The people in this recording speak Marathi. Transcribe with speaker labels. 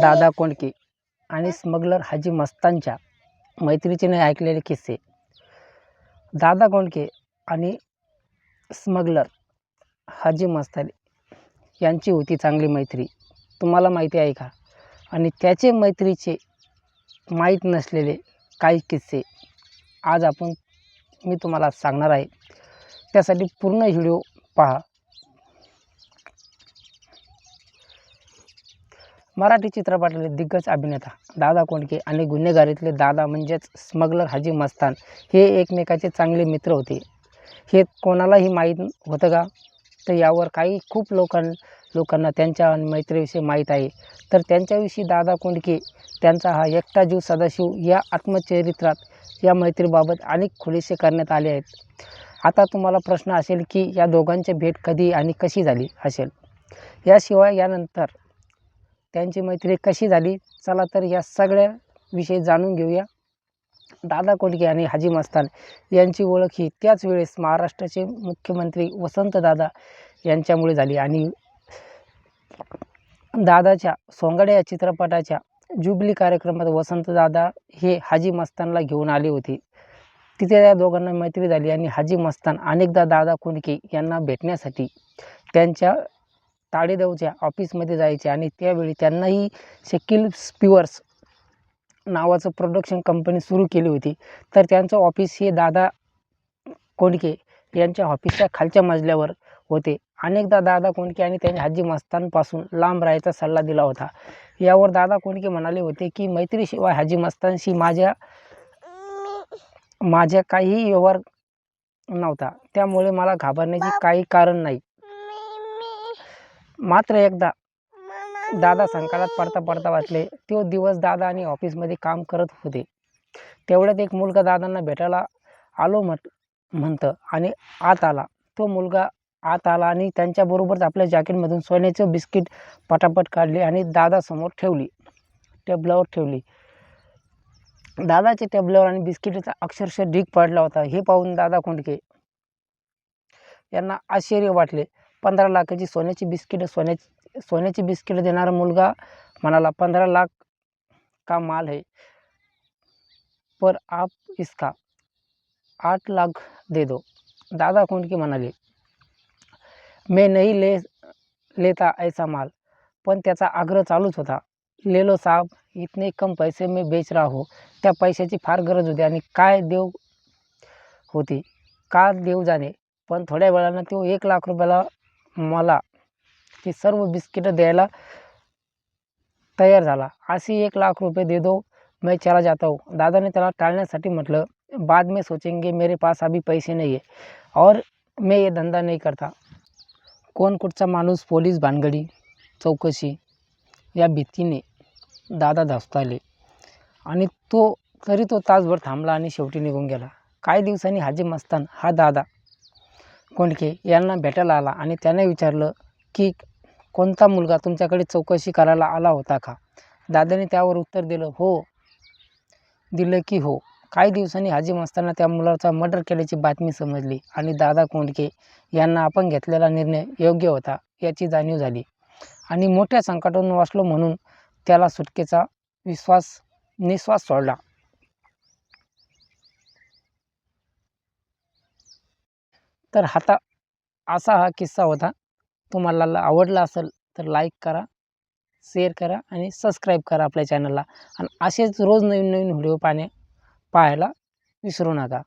Speaker 1: दादा कोंडके आणि स्मगलर हाजी मस्तानच्या मैत्रीचे नाही ऐकलेले किस्से. दादा कोंडके आणि स्मगलर हाजी मस्तान यांची होती चांगली मैत्री. तुम्हाला माहिती आहे का? आणि त्याचे मैत्रीचे माहीत नसलेले काही किस्से आज आपण मी तुम्हाला सांगणार आहे. त्यासाठी पूर्ण व्हिडिओ पहा. मराठी चित्रपटातले दिग्गज अभिनेता दादा कोंडके आणि गुन्हेगारीतले दादा म्हणजेच स्मगलर हाजी मस्तान हे एकमेकाचे चांगले मित्र होते. हे कोणालाही माहीत होतं का? तर यावर काही खूप लोकां लोकांना त्यांच्या मैत्रीविषयी माहीत आहे. तर त्यांच्याविषयी दादा कोंडके त्यांचा हा एकटा जीव सदाशिव या आत्मचरित्रात या मैत्रीबाबत अनेक खुलेसे करण्यात आले आहेत. आता तुम्हाला प्रश्न असेल की या दोघांची भेट कधी आणि कशी झाली असेल? याशिवाय यानंतर त्यांची मैत्री कशी झाली? चला तर या सगळ्या विषयी जाणून घेऊया. दादा कोंडके आणि हाजी मस्तान यांची ओळख ही त्याच वेळेस महाराष्ट्राचे मुख्यमंत्री वसंतदादा यांच्यामुळे झाली आणि दादाच्या सोंगाड्या या चित्रपटाच्या जुबली कार्यक्रमात वसंतदादा हे हाजी मस्तानला घेऊन आले होते. तिथे त्या दोघांना मैत्री झाली आणि हाजी मस्तान अनेकदा दादा कोंडके यांना भेटण्यासाठी त्यांच्या ताडेदेवच्या ऑफिसमध्ये जायचे आणि त्यावेळी त्यांनाही शकील स्पिवर्स नावाचं प्रोडक्शन कंपनी सुरू केली होती. तर त्यांचं ऑफिस हे दादा कोंडके यांच्या ऑफिसच्या खालच्या मजल्यावर होते. अनेकदा दादा कोंडके आणि त्यांच्या हाजी मस्तानपासून लांब राहायचा सल्ला दिला होता. यावर दादा कोंडके म्हणाले होते की मैत्रीशिवाय हाजी मस्तानशी माझ्या माझ्या काहीही व्यवहार नव्हता. त्यामुळे मला घाबरण्याचे काही कारण नाही. मात्र एकदा दादा संकटात पडता पडता वाचले. तो दिवस दादा आणि ऑफिसमध्ये काम करत होते. तेवढ्यात एक मुलगा दादांना भेटायला आलो म्हट म्हणतं आणि आत आला. तो मुलगा आत आला आणि त्यांच्याबरोबरच आपल्या जॅकेटमधून सोन्याचं बिस्किट पटापट काढली आणि दादासमोर ठेवली. टेबलावर ठेवली. दादाच्या टेबलावर आणि बिस्किटचा अक्षरशः ढीग पडला होता. हे पाहून दादा कोंडके यांना आश्चर्य वाटले. पंधरा लाखाची सोन्याची बिस्किटं सोन्याची सोन्याची बिस्किटं देणारा मुलगा म्हणाला पंधरा लाख का माल है पर आप इसका आठ लाख दे दो. दादा कोंडके म्हणाले मैं नहीं ले लेता ऐसा माल पण त्याचा आग्रह चालूच होता. ले लो साहब इतने कम पैसे में बेच रहा हो. त्या पैशाची फार गरज होती आणि काय देव होती? का देव जाणे? पण थोड्या वेळानं तो एक लाख रुपयाला मला ती सर्व बिस्किटं द्यायला तयार झाला. अशी एक लाख रुपये दे दो मैं चला जाता हूँ. दादा दादाने त्याला टाळण्यासाठी म्हटलं, बाद में सोचेंगे, मेरे पास अभी पैसे नहीं है और मैं ये धंदा नहीं करता. कोण कुठचा माणूस पोलीस भानगडी, चौकशी या भीतीने दादा धास्तावले आणि तो तरी तो तासभर थांबला आणि शेवटी निघून गेला. काही दिवसांनी हाजी मस्तान हा दादा कोंडके यांना भेटायला आला आणि त्याने विचारलं की कोणता मुलगा तुमच्याकडे चौकशी करायला आला होता का? दादाने त्यावर उत्तर दिलं हो. दिलं की हो. काही दिवसांनी हाजी मस्ताना त्या मुलाचा मर्डर केल्याची बातमी समजली आणि दादा कोंडके यांना आपण घेतलेला निर्णय योग्य होता याची जाणीव झाली. आणि मोठ्या संकटातून वाचलो म्हणून त्याला सुटकेचा विश्वास निश्वास सोडला. तर हाता असा हा किस्सा होता. तुम्हाला आवडला असेल तर लाईक करा शेअर करा आणि सबस्क्राईब करा आपल्या चॅनलला आणि असेच रोज नवीन नवीन व्हिडिओ पाहण्या पाहायला विसरू नका.